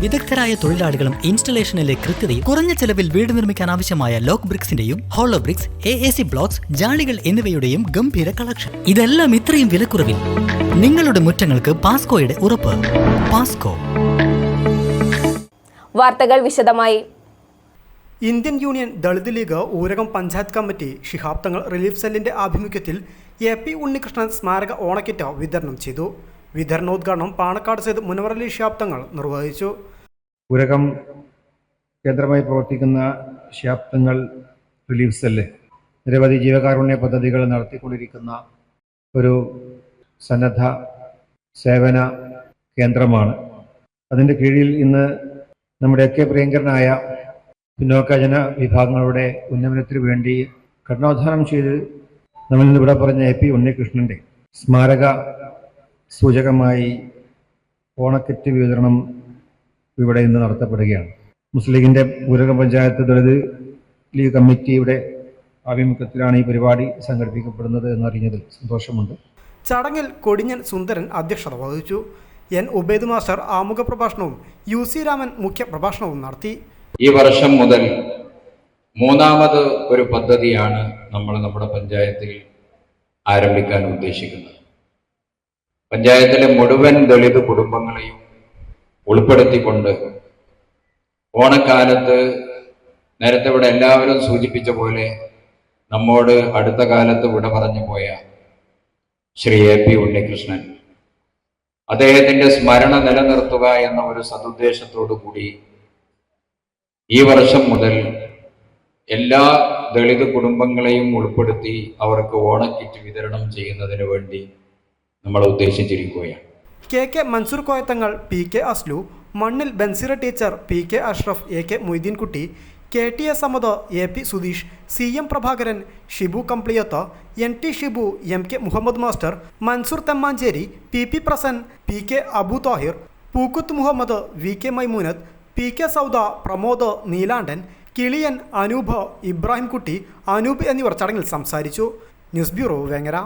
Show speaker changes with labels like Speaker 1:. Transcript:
Speaker 1: വിദഗ്ധരായ തൊഴിലാളികളും ഇൻസ്റ്റലേഷനിലെ കൃത്യതയും കുറഞ്ഞ ചെലവിൽ വീട് നിർമ്മിക്കാൻ ആവശ്യമായ lock ബ്രിക്സിന്റെയും hollow bricks A A C blocks ജാളികൾ എന്നിവയുടെയും ഗംഭീര കളക്ഷൻ ഇതെല്ലാം ഇത്രയും വിലക്കുറവിൽ നിങ്ങളുടെ മുറ്റങ്ങൾക്ക് പാസ്കോയുടെ ഉറപ്പ്. പാസ്കോ
Speaker 2: വാർത്തകൾ വിശദമായി.
Speaker 3: Indian Union Dalit League Oorakam panchayat committee Shihab Thangal relief സെല്ലിന്റെ ആഭിമുഖ്യത്തിൽ എ പി ഉണ്ണികൃഷ്ണൻ സ്മാരക ഓണക്കിറ്റ് വിതരണം ചെയ്തു. വിതരണോദ്ഘാടനം പാണക്കാട് സേത് മുനവറലി ശിഹാബ് തങ്ങൾ നിർവഹിച്ചു.
Speaker 4: ഉരകം കേന്ദ്രമായി പ്രവർത്തിക്കുന്ന ശാപ്തങ്ങൾ റിലീഫ് സെല്ല് നിരവധി ജീവകാരുണ്യ പദ്ധതികൾ നടത്തിക്കൊണ്ടിരിക്കുന്ന ഒരു സന്നദ്ധ സേവന കേന്ദ്രമാണ്. അതിന്റെ കീഴിൽ ഇന്ന് നമ്മുടെയൊക്കെ പ്രിയങ്കരനായ പിന്നോക്കജന വിഭാഗങ്ങളുടെ ഉന്നമനത്തിന് വേണ്ടി കഠിനാധാനം ചെയ്ത് നമ്മളിന്ന് ഇവിടെ പറഞ്ഞ എ പി ഉണ്ണികൃഷ്ണന്റെ സ്മാരക സൂചകമായി ഓണക്കിറ്റ് വിതരണം ഇവിടെ ഇന്ന് നടത്തപ്പെടുകയാണ്. മുസ്ലിം ലീഗിന്റെ പൂരക പഞ്ചായത്ത് ദളിത് ലീഗ് കമ്മിറ്റിയുടെ ആഭിമുഖ്യത്തിലാണ് ഈ പരിപാടി സംഘടിപ്പിക്കപ്പെടുന്നത് എന്നറിഞ്ഞതിൽ സന്തോഷമുണ്ട്.
Speaker 3: ചടങ്ങിൽ കൊടിഞ്ഞൻ സുന്ദരൻ അധ്യക്ഷത വഹിച്ചു. എൻ. ഉബൈദ് മാസ്റ്റർ ആമുഖ പ്രഭാഷണവും യു സി രാമൻ മുഖ്യ പ്രഭാഷണവും നടത്തി.
Speaker 5: ഈ വർഷം മുതൽ മൂന്നാമത് ഒരു പദ്ധതിയാണ് നമ്മൾ നമ്മുടെ പഞ്ചായത്തിൽ ആരംഭിക്കാൻ ഉദ്ദേശിക്കുന്നത്. പഞ്ചായത്തിലെ മുഴുവൻ ദളിത് കുടുംബങ്ങളെയും ഉൾപ്പെടുത്തിക്കൊണ്ട് ഓണക്കാലത്ത് നേരത്തെ ഇവിടെ എല്ലാവരും സൂചിപ്പിച്ച പോലെ നമ്മോട് അടുത്ത കാലത്ത് വിട പറഞ്ഞു പോയ ശ്രീ എ പി ഉണ്ണികൃഷ്ണൻ. അദ്ദേഹത്തിന്റെ സ്മരണ നിലനിർത്തുക എന്ന ഒരു സതുദ്ദേശത്തോടു കൂടി ഈ വർഷം മുതൽ എല്ലാ ദളിത് കുടുംബങ്ങളെയും ഉൾപ്പെടുത്തി അവർക്ക് ഓണക്കിറ്റ് വിതരണം ചെയ്യുന്നതിന് വേണ്ടി നമ്മൾ ഉദ്ദേശിച്ചിരിക്കുകയാണ്.
Speaker 3: K K Mansoor Koyathangal P K Aslu Mannil Bansira teacher P K Ashraf A K Moideenkutty K T S Ahammed A P Sudheesh C M Prabhakaran Shibu Kampliyath N T Shibu M K Muhammad master Mansoor Themmanchery P P Prasan P K Abu Thahir Pookkuth Muhammad V K Maimoonath P K Sauda Pramod Neelandan Kiliyan Anoop Ibrahimkutty Anoop എന്നിവർ ചടങ്ങിൽ സംസാരിച്ചു. News bureau Vengara.